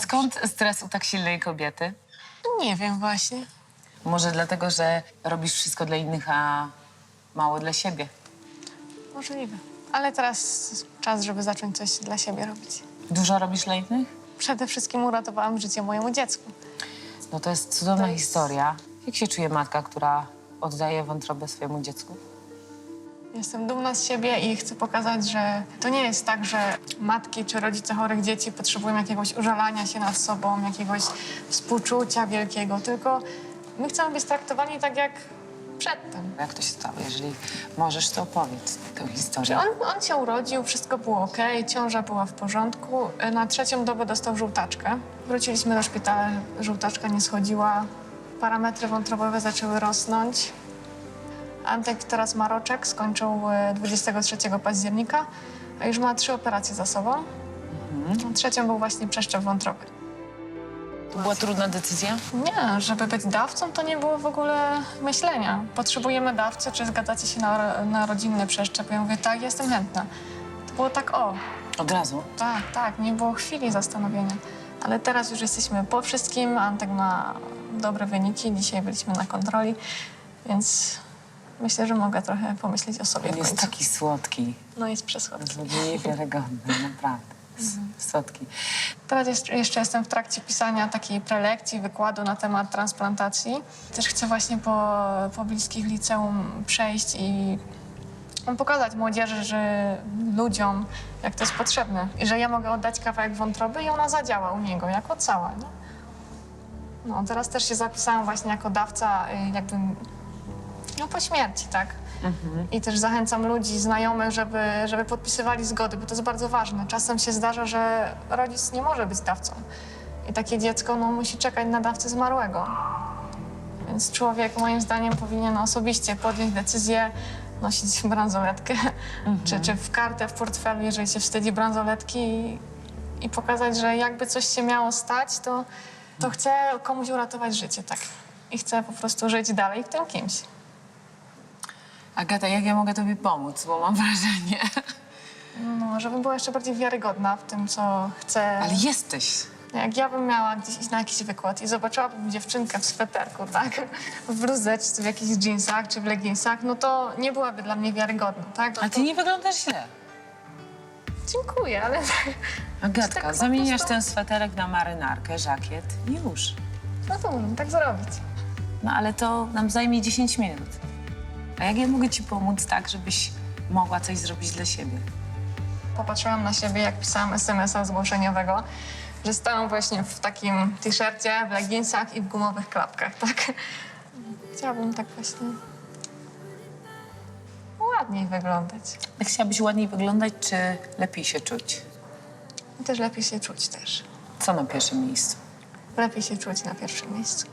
Skąd stres u tak silnej kobiety? Nie wiem właśnie. Może dlatego, że robisz wszystko dla innych, a mało dla siebie. Możliwe. Ale teraz czas, żeby zacząć coś dla siebie robić. Dużo robisz dla innych? Przede wszystkim uratowałam życie mojemu dziecku. No to jest cudowna To jest- historia. Jak się czuje matka, która oddaje wątrobę swojemu dziecku? Jestem dumna z siebie i chcę pokazać, że to nie jest tak, że matki czy rodzice chorych dzieci potrzebują jakiegoś użalania się nad sobą, jakiegoś współczucia wielkiego, tylko my chcemy być traktowani tak jak przedtem. Jak to się stało? Jeżeli możesz, to opowiedz tę historię. On, on się urodził, wszystko było ok, ciąża była w porządku. Na trzecią dobę dostał żółtaczkę. Wróciliśmy do szpitala, żółtaczka nie schodziła, parametry wątrobowe zaczęły rosnąć. Antek teraz ma roczek, skończył e, 23 października, a już ma trzy operacje za sobą. Trzecią był właśnie przeszczep wątroby. To była trudna decyzja? Nie, żeby być dawcą, to nie było w ogóle myślenia. Potrzebujemy dawcy, czy zgadzacie się na, na rodzinny przeszczep? Ja mówię, tak, jestem chętna. To było tak, o, Od razu. tak, tak, nie było chwili zastanowienia. Ale teraz już jesteśmy po wszystkim, Antek ma dobre wyniki, dzisiaj byliśmy na kontroli, więc myślę, że mogę trochę pomyśleć o sobie On w jest końcu. taki słodki. No jest przesłodki. Niewiarygodny, naprawdę. S- Słodki. Teraz jest, jeszcze jestem w trakcie pisania takiej prelekcji, wykładu na temat transplantacji. Też chcę właśnie po, po bliskich liceum przejść i pokazać młodzieży, że ludziom, jak to jest potrzebne. I że ja mogę oddać kawałek wątroby i ona zadziała u niego jako cała. Nie? No, teraz też się zapisałam właśnie jako dawca y, jakby no, po śmierci, tak? I też zachęcam ludzi, znajomych, żeby, żeby podpisywali zgody, bo to jest bardzo ważne. Czasem się zdarza, że rodzic nie może być dawcą. I takie dziecko no, musi czekać na dawcę zmarłego. Więc człowiek moim zdaniem powinien osobiście podjąć decyzję, nosić bransoletkę, czy, czy w kartę w portfelu, jeżeli się wstydzi bransoletki i, i pokazać, że jakby coś się miało stać, to, to chcę komuś uratować życie, tak. I chcę po prostu żyć dalej w tym kimś. Agata, jak ja mogę tobie pomóc? Bo mam wrażenie. No, żebym była jeszcze bardziej wiarygodna w tym, co chcę. Ale jesteś. Jak ja bym miała gdzieś iść na jakiś wykład i zobaczyłabym dziewczynkę w sweterku, tak? W bluzie, czy w jakichś jeansach, czy w leginsach, no to nie byłaby dla mnie wiarygodna, tak? No A to... ty nie wyglądasz źle. Dziękuję, ale Agatka, Tak zamieniasz prostu- ten sweterek na marynarkę, żakiet i już. no to możemy tak zrobić. No ale to nam zajmie 10 minut. A jak ja mogę ci pomóc tak, żebyś mogła coś zrobić dla siebie? Popatrzyłam na siebie, jak pisałam SMS-a zgłoszeniowego, że stałam właśnie w takim t-shircie, w leginsach i w gumowych klapkach, tak? Chciałabym tak właśnie ładniej wyglądać. Chciałabyś ładniej wyglądać, czy lepiej się czuć? I też lepiej się czuć też. Co na pierwszym miejscu? Lepiej się czuć na pierwszym miejscu.